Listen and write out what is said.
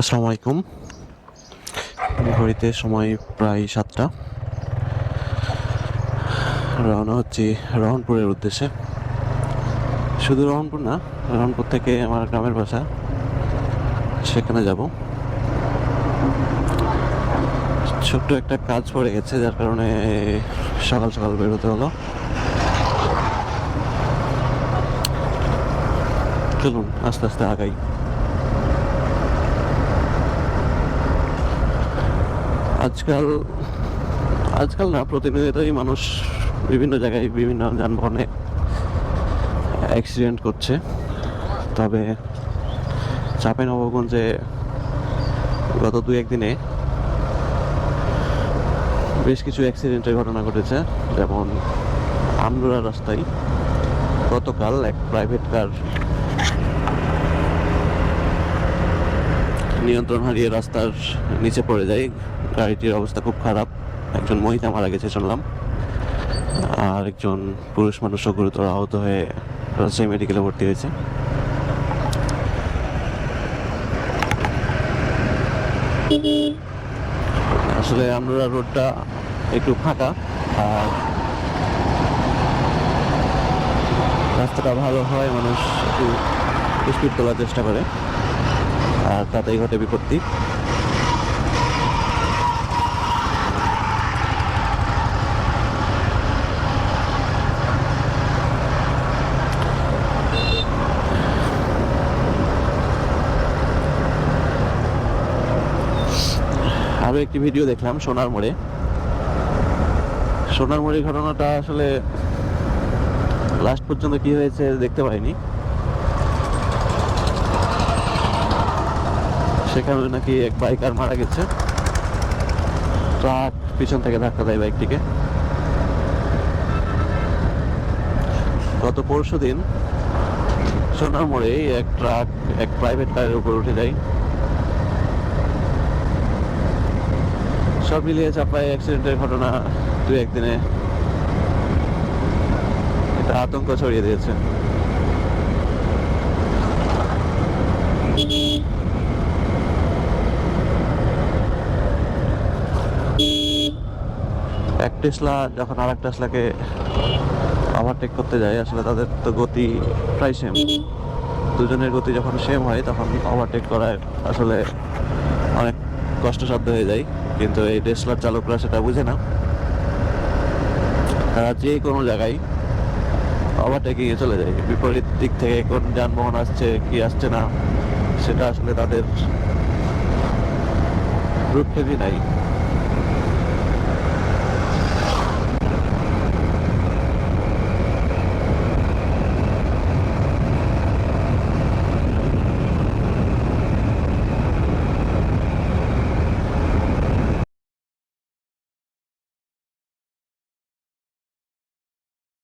আসসালামু আলাইকুম। ঘড়িতে সময় প্রায় সাতটা। রওনা হচ্ছি রহনপুরের উদ্দেশ্যে। শুধু রহনপুর না, রহনপুর থেকে আমার গ্রামের বাসা। সেখানে যাব। ছোট্ট একটা কাজ পড়ে গেছে, যার কারণে সকাল সকাল বেরোতে হলো। চলুন, আস্তে আস্তে আগাই। আজকাল আজকাল না, প্রতিনিয়তই মানুষ বিভিন্ন জায়গায় বিভিন্ন যানবাহনে অ্যাক্সিডেন্ট করছে। তবে চাপে নবগঞ্জে গত দু একদিনে বেশ কিছু অ্যাক্সিডেন্টের ঘটনা ঘটেছে। যেমন আমদুরা রাস্তায় গতকাল এক প্রাইভেট কার নিয়ন্ত্রণ হারিয়ে রাস্তার নিচে পড়ে যায় গাড়িটির অবস্থা খুব খারাপ। একজন মহিলা মারা গেছে শুনলাম। আর একজন পুরুষ মানুষও গুরুতর আহত হয়ে রাজশাহী মেডিকেলে ভর্তি হয়েছে। আসলে আমরা রোডটা একটু ফাঁকা, আর রাস্তাটা ভালো হয়, মানুষ একটু স্পিড তোলার চেষ্টা করে। আর তাতেই ঘটে বিপত্তি। আরও একটি ভিডিও দেখলাম সোনার মোড়ে। সোনার মোড়ের ঘটনাটা আসলে লাস্ট পর্যন্ত কি হয়েছে দেখতে পাইনি। সেখানে নাকি এক বাইকার মারা গেছে। ট্রাক পিছন থেকে ধাক্কা দেয় বাইকটিকে। গত পরশু দিন সোনার মোড়ে এক ট্রাক এক প্রাইভেট কারের উপর উঠে যায়। সব মিলিয়ে চাপায় অ্যাক্সিডেন্টের ঘটনা দু একদিনে এটা আতঙ্ক ছড়িয়ে দিয়েছে। এক টেসলা, যখন আর এক টেসলাকে ওভারটেক করতে যায়, আসলে তাদের তো গতি প্রায় সেম দুজনের গতি যখন সেম হয়, তখন ওভারটেক করা আসলে অনেক কষ্টসাধ্য হয়ে যায়। কিন্তু এই টেসলার চালকরা সেটা বুঝে না। তারা যে কোনো জায়গায় ওভারটেকিংয়ে চলে যায়। বিপরীত দিক থেকে কোন যানবাহন আসছে, কি আসছে না, সেটা আসলে তাদের রূপক্ষেপই নাই।